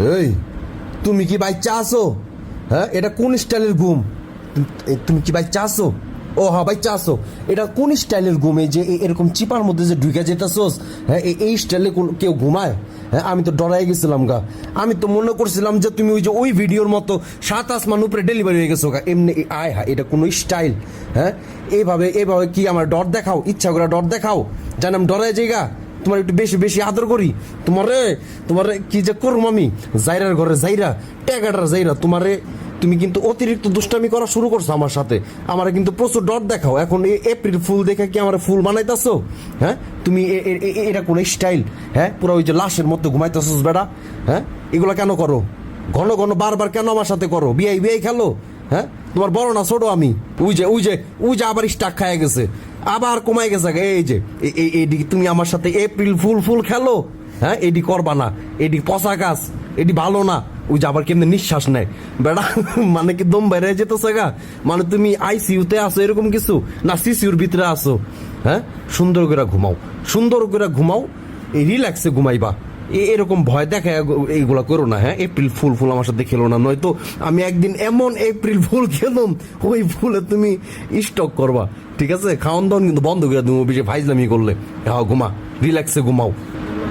এই, তুমি কি বাচ্চা আসো হ্যাঁ এটা কোন স্টাইলের ঘুম? তুমি- কি বাচ্চা আসো ও হ্যাঁ বাচ্চা আসো এটা কোন স্টাইলের ঘুম? যে এরকম চিপার মধ্যে যে ঢুকে যেতেছোস হ্যাঁ এই স্টাইলে কোন, কেউ ঘুমায়? হ্যাঁ আমি তো ডরাই গেছিলাম গা। আমি তো মনে করছিলাম যে তুমি ওই যে ওই ভিডিওর মতো সাত আসমান উপরে ডেলিভারি হয়ে গেছো গা। এমনি আয় হ্যাঁ এটা কোনো স্টাইল হ্যাঁ? এইভাবে এইভাবে কি আমার ডর দেখাও? ইচ্ছা করে ডর দেখাও? জানাম ডরাই জায়গা তোমার একটু বেশি বেশি আদর করি। তোমারে তোমারে কি যে করুম আমি? জাইরার ঘরে জাইরা ট্যাগাটার জাইরা। তোমারে, তুমি কিন্তু অতিরিক্ত দুষ্টামি করা শুরু করছ আমার সাথে। আমার কিন্তু প্রচুর ডট দেখাও। এখন এপ্রিল ফুল দেখে কি আমার ফুল বানাইতেছো? হ্যাঁ? তুমি এটা কোন স্টাইল হ্যাঁ? পুরো ওই যে লাশের মধ্যে ঘুমাইতেছো বেড়া হ্যাঁ? এগুলো কেন করো? ঘন ঘন বারবার কেন আমার সাথে করো? বিয়াই বিয়াই খেলো? হ্যাঁ? তোমার বড় না ছোট আমি? ওই যে ওই যে ওই যে আবার স্টাক খায় গেছে। আবার কমাই গেছে এই যে এডি, তুমি আমার সাথে এপ্রিল ফুল ফুল খেলো। হ্যাঁ এডি করবা না, এডি পচা গাছ, এডি ভালো না। ওই যে আবার কেমনি নিঃশ্বাস নেয়। বেড়া মানে কি দম বেড়ে যেতেছে গা? মানে তুমি আইসিইউতে আছো, এরকম কিছু? না সিসিউর ভিতরে আছো? হ্যাঁ? সুন্দর করে ঘুমাও। সুন্দর করে ঘুমাও, এই রিল্যাক্সে ঘুমাইবা। এরকম ভয় দেখা এইগুলা করো না হ্যাঁ? এপ্রিল ফুল ফুল আমার সাথে খেলো না, নয়তো আমি একদিন এমন এপ্রিল ফুল খেলাম, ওই ফুলে তুমি স্টক করবা, ঠিক আছে? খাওয়ান দাওয়ান কিন্তু বন্ধ করে দেবো বেশি ফাইজলামি করলে। হ্যাঁ ঘুমা রিল্যাক্সে ঘুমাও।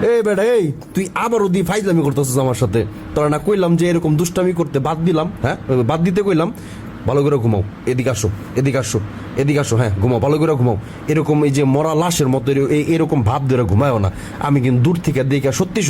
এই বেটা, এই, তুই আবারও দি ফাইজলামি করতেছিস আমার সাথে। তোরা না কইলাম যে এরকম দুষ্টামি করতে বাদ দিলাম হ্যাঁ? বাদ দিতে কইলাম, ভালো করে ঘুমাও, এদিকে আসো এদিকে আসো এদিকে আসো হ্যাঁ ঘুমাও, ভালো করে ঘুমাও। এরকম এই যে মরা লাশের মতো এরকম ভাব ধরে ঘুমায়ও না। আমি কিন্তু দূর থেকে দেখে সত্যি